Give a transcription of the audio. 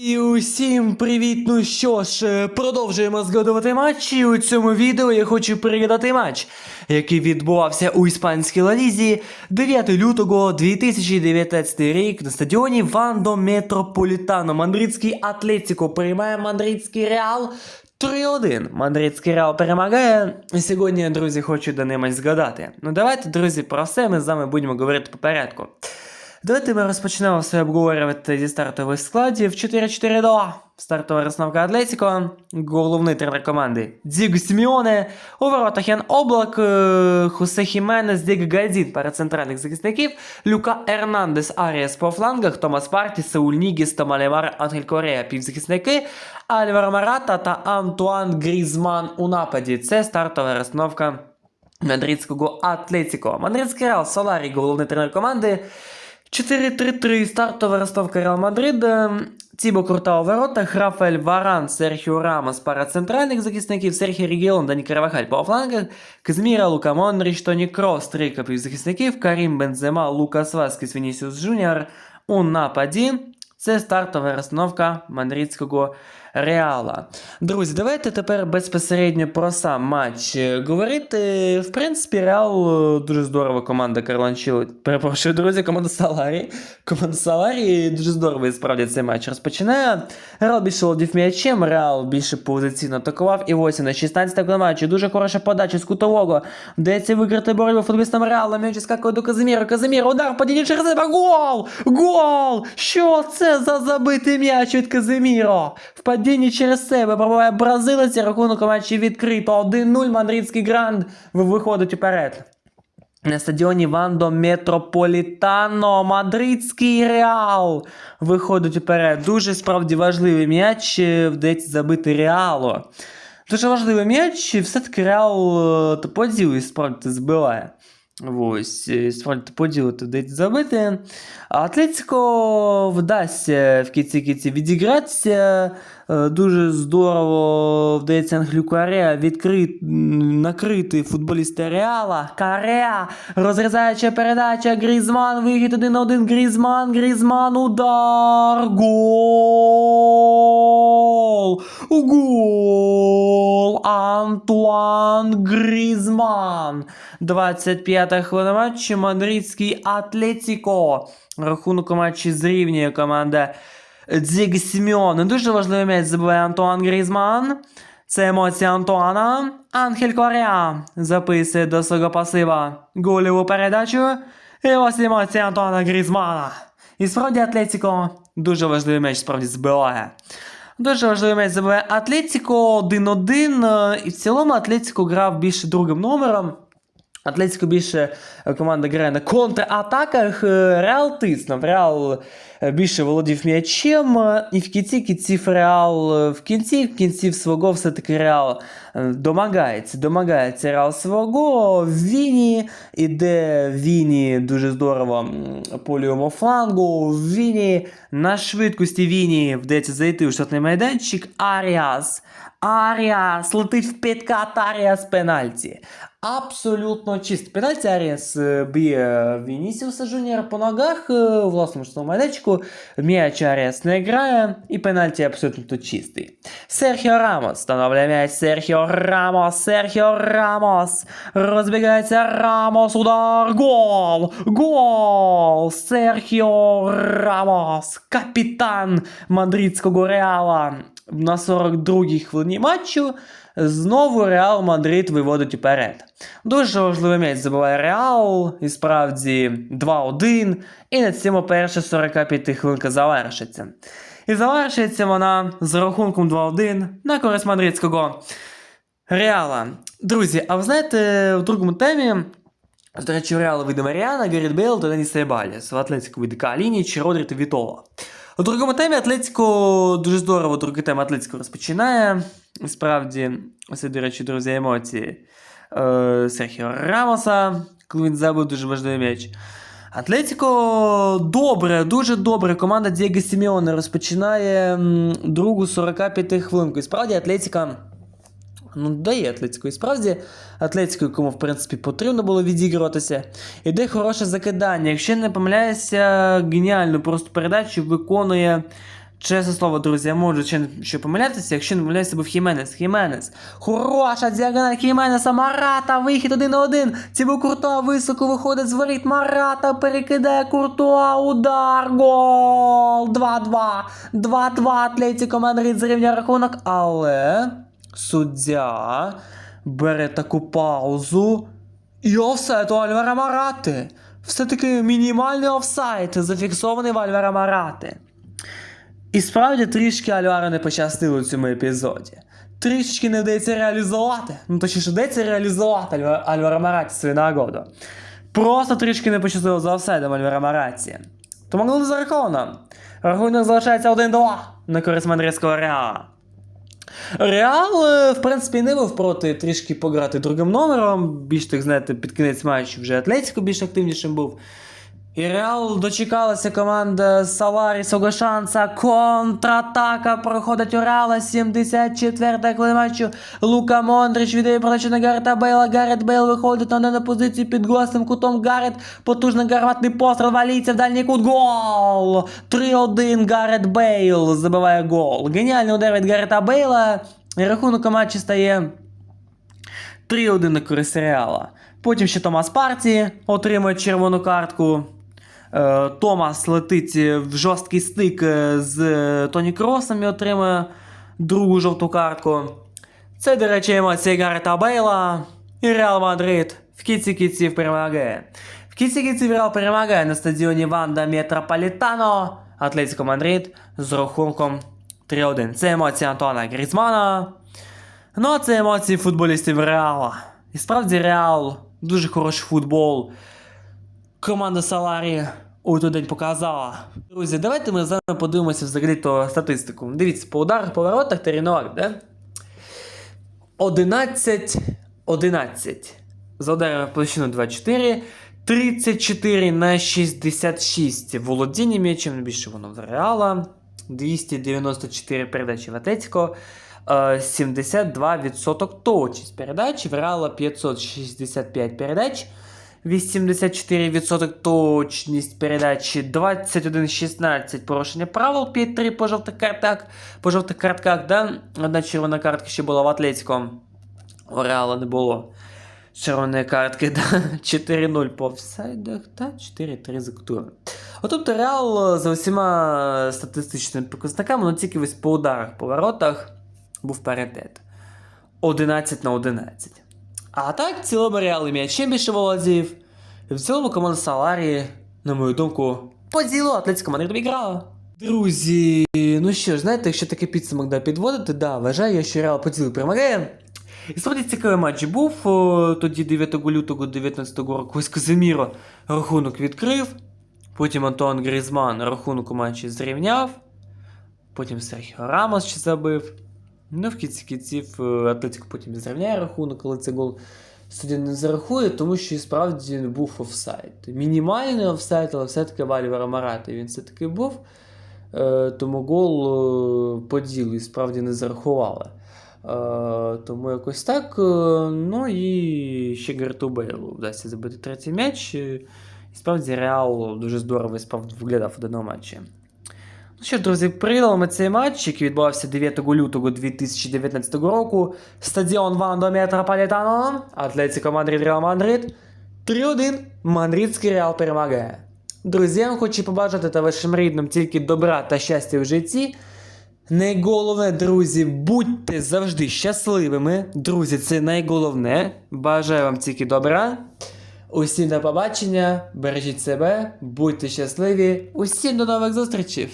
І усім привіт! Ну що ж, е, продовжуємо згадувати матчі. У цьому відео я хочу переглядати матч, який відбувався у іспанській лалізі 9 лютого 2019 рік на стадіоні Вандо Метрополітано. Мадридський Атлетіко приймає мадридський Реал 3-1. Мадридський Реал перемагає. І сьогодні, друзі, хочу до немось згадати. Ну давайте, друзі, про все ми з вами будемо говорити по порядку. Давайте ми розпочнемо все обговорювати зі стартових складів 4-4-2. Стартова розстановка Атлетіко, головний тренер команди Діг Сіміоне, у воротах Ян Облак, е, Хусе Хіменес, Діг Гадзін перед центральних захисників, Люка Ернандес, Аріас по флангах, Томас Парті, Сауль Нігіс, Томалемар, Ангель Корея, півзахисники, Альваро Марата та Антуан Грізман у нападі. Це стартова розстановка мадридського Атлетіко. Мадридський Реал Соларі, головний тренер команди. 4-3-3 стартова розставка Реал Мадрид. Тібо Курта у воротах, Рафаель Варан, Серхіо Рамос пара центральних захисників, Серхіо Регіон, Дані Каравахаль по флангах, Казміра, Лука Монріч, Тоні Крос, трійка півзахисників, Карім Бензема, Лукас Васкіс, Вінісіус Джуніор у нападі. Це стартова розстановка мадридського Реала. Друзі, давайте тепер безпосередньо про сам матч е, говорити. В принципі, Реал е, дуже здорова команда Карланчіло. Перепрошую, друзі, команда Саларі. Команда Саларі дуже здорово і справді цей матч розпочинає. Реал більше володів м'ячем, Реал більше позиційно атакував. І ось на 16 матчі. Дуже хороша подача з кутового. Вдається виграти боротьбу футболістам Реала. М'яч скакує до Казиміра. Казимір, удар, падіння через себе. Гол! Гол! Що це за забитий м'яч від Казиміро? В падінні через себе пробиває бразилець, рахунок у матчі відкрито. 1-0 мадридський гранд виходить уперед. На стадіоні Вандо Метрополітано, мадридський Реал виходить уперед. Дуже справді важливий м'яч вдається забити Реалу. Дуже важливий м'яч, і все-таки Реал е, та по ділу і справді збиває. Ось, справді по ділу то вдається забити. Атлетико вдасться в кінці кінці відігратися. Е, Дуже здорово вдається Англю Корея відкрити, накрити футболіста Реала. Корея, розрізаюча передача, Грізман, вихід один на один, Грізман, Грізман, удар, гол, гол, Антуан Грізман. 25-та хвилина матчу, мадридський Атлетіко. Рахунок матчі зрівнює команда Дзіг Сіміон. Дуже важливий м'яч забиває Антуан Грізман. Це емоція Антуана. Анхель Кореа записує до свого пасива голіву передачу. І ось емоція Антуана Грізмана. І справді Атлетіко дуже важливий м'яч справді збиває. Дуже важливий м'яч забиває Атлетіко 1-1. е, І в цілому Атлетіко грав більше другим номером. Атлетико більше е, команда грає на контратаках. е, Реал тиснув. Реал е, більше володів м'ячем. І в кінці кінців Реал в кінці в кінців свого все-таки Реал домагається. Домагається Реал свого. Віні іде Віні дуже здорово по лівому флангу. Віні на швидкості Віні вдається зайти у штатний майданчик. Аріас. Аріас летить в підкат Аріас пенальті. Абсолютно чисто. Пенальті Аріас е, б'є Вінісіуса Жуніора по ногах е, у власному штатному майданчику. М'яч Аріас не грає, і пенальті абсолютно чистий. Серхіо Рамос встановлює м'яч. Серхіо Рамос, Серхіо Рамос. Розбігається Рамос, удар, гол, гол. Серхіо Рамос, капітан мадридського Реала. На 42-й хвилині матчу знову Реал Мадрид виводить уперед. Дуже важливий м'яч забиває Реал, і справді 2-1, і на цьому перша 45 хвилинка завершиться. І завершиться вона з рахунком 2-1 на користь мадридського Реала. Друзі, а ви знаєте, в другому темі до речі, у Реала вийде Маріана, Гарріт Бейл та Деніс Сейбаліс. В Атлетику вийде Калініч, Родрі та Вітола. У другому темі Атлетико дуже здорово другий тем Атлетико розпочинає. Справді, ось, до речі, друзі, емоції е, Серхіо Рамоса, коли він забив дуже важливий м'яч. Атлетико добре, дуже добре. Команда Дієго Сімеоне розпочинає м, другу 45 хвилинку. І справді Атлетика ну, дає Атлетико. І справді Атлетико, якому, в принципі, потрібно було відігруватися. Іде хороше закидання. Якщо не помиляюся, геніальну просто передачу виконує Чесне слово, друзі, я можу ще що помилятися, якщо не помиляюся, був Хіменес. Хіменес. Хороша діагональ Хіменеса, Марата, вихід один на один. Цібо Куртуа високо виходить з воріт. Марата перекидає Куртуа, удар, гол! 2-2. 2-2, Атлетіко Мадрид зрівняє рахунок, але суддя бере таку паузу. І офсайд у Альвара Марати. Все-таки мінімальний офсайд зафіксований в Альвара Марати. І справді трішки Альвара не пощастило у цьому епізоді. Трішечки не вдається реалізувати. Ну точніше, вдається реалізувати Альва- Альвара Мараті свою нагоду. Просто трішки не пощастило за офсайдом Альвара Мараті. Тому було зараховано. Рахунок залишається 1-2 на користь Мандрівського Реала. Реал, е, в принципі, не був проти трішки пограти другим номером. Більш так, знаєте, під кінець матчу вже Атлетико більш активнішим був. І Реал дочекалася команда Саларі свого шанса. Контратака проходить у Реала. 74-та хвилина матчу. Лука Мондрич віддає передачу на Гарета Бейла. Гарет Бейл виходить на на позицію під гостем кутом. Гарет. Потужний гарматний постріл. Валіться в дальній кут. Гол! 3-1 Гарет Бейл забиває гол. Геніальний удар від Гарета Бейла. Рахунок у матчі стає 3-1 на користь Реала. Потім ще Томас Парті отримує червону картку. Е, Томас летить в жорсткий стик е, з е, Тоні Кросом і отримує другу жовту картку. Це, до речі, емоції Гарета Бейла і Реал Мадрид в кінці кінців перемагає. В кінці кінців Реал перемагає на стадіоні Ванда Метрополітано Атлетико Мадрид з рахунком 3-1. Це емоції Антуана Грізмана. Ну, а це емоції футболістів Реала. І справді Реал дуже хороший футбол. Команда Саларі у той день показала. Друзі, давайте ми з вами подивимося взагалі то статистику. Дивіться, по ударах, по воротах Терінуар, да? 11, 11. За ударами площину 24. 34 на 66 володіння м'ячем, найбільше воно в Реала. 294 передачі в Атлетико. Е, 72% точність передач. В Реала 565 передач. 84% точність передачі, 21-16 порушення правил, 5-3 по жовтих картах, по жовтих картках, да? Одна червона картка ще була в Атлетико. У Реала не було. Червоної картки, да? 4-0 по офсайдах та 4-3 за кутурами. От тобто Реал е, за усіма статистичними показниками, ну тільки ось по ударах, по воротах був паритет. 11 на 11. А так, в цілому Реал і м'ячем більше володів. В цілому команда Саларі, на мою думку, по ділу Атлетико Мадрид обіграла. Друзі, ну що ж, знаєте, якщо такий підсумок да, підводити, да, вважаю, я, що Реал по ділу перемагає. І справді цікавий матч був. Тоді 9 лютого 19 року ось Казиміро рахунок відкрив. Потім Антуан Грізман рахунок у матчі зрівняв. Потім Серхіо Рамос ще забив. Ну, в кінці кінців е, Атлетико потім зрівняє рахунок, але цей гол суддя не зарахує, тому що і справді був офсайд. Мінімальний офсайд, але все-таки Вальвера Марати він все-таки був. Е, тому гол е, по ділу і справді не зарахували. Тому якось так. Ну і ще Герту Бейлу вдасться забити третій м'яч. І справді Реал дуже здорово і справді виглядав у даному матчі. Ну що ж, друзі, прийняли цей матч, який відбувався 9 лютого 2019 року. Стадіон Вандо Метрополітано, Атлетико Мадрид Реал Мадрид. 3-1. Мадридський Реал перемагає. Друзі, хочу побажати та вашим рідним тільки добра та щастя в житті. Найголовне, друзі, будьте завжди щасливими. Друзі, це найголовне. Бажаю вам тільки добра. Усім до побачення, бережіть себе, будьте щасливі. Усім до нових зустрічей!